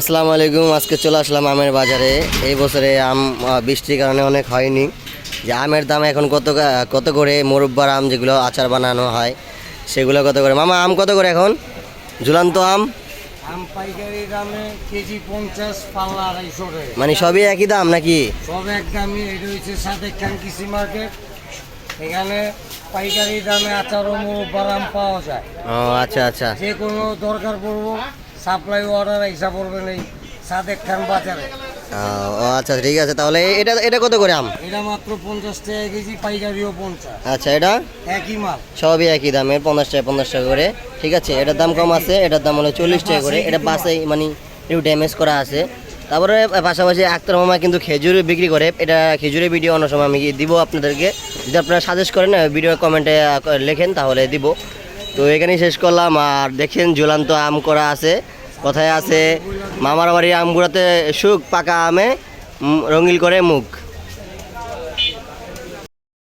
আসসালামু আলাইকুম আজকে চলে আসলাম আমের বাজারে। এই বছরে আম বৃষ্টির কারণে অনেক হয়নি। যে আমের দাম এখন কত কত করে? মোরব্বার আম যেগুলো আচার বানানো হয় সেগুলো কত করে? মামা আম কত করে এখন? ঝুলান্ত আম? আম পাইকারি দামে কেজি পঞ্চাশ পাল্লা আড়াইশো মানে সবই একই দাম নাকি? সব এক দামই এটা হচ্ছে সাদেক খান কৃষি মার্কেট। এখানে পাইকারি দামে আচার ও মুরব্বার আম পাওয়া যায়। ও আচ্ছা আচ্ছা। যে কোনো দরকার পড়ব সাপ্লাই অর্ডার হিসাব করবেন এই সাদেক খান বাজারে। ও ও, আচ্ছা ঠিক আছে তাহলে এটা এটা কত করে আম? এটা মাত্র পঞ্চাশ টাকা কেজি পাইকারিও পঞ্চাশ। আচ্ছা এটা? একই মাল। সবই একই দামের পঞ্চাশ টাকা পঞ্চাশ টাকা করে। ঠিক আছে এটার দাম কম আছে এটার দাম হলো চল্লিশ টাকা করে। এটা বাসে মানে একটু ড্যামেজ করা আছে। তারপরে পাশাপাশি আক্তার মামা কিন্তু খেজুর বিক্রি করে। এটা খেজুরের ভিডিও অন্য সময় আমি দিব আপনাদেরকে। যদি আপনারা সাজেস্ট করেন ভিডিও কমেন্টে লেখেন তাহলে দিব। তো এখানেই শেষ করলাম। আর দেখেন ঝুলান্ত আম করা আছে, কোথায় আছে? মামার বাড়ির আমগুলোতে সুখ, পাকা আমে রঙিল করে মুখ।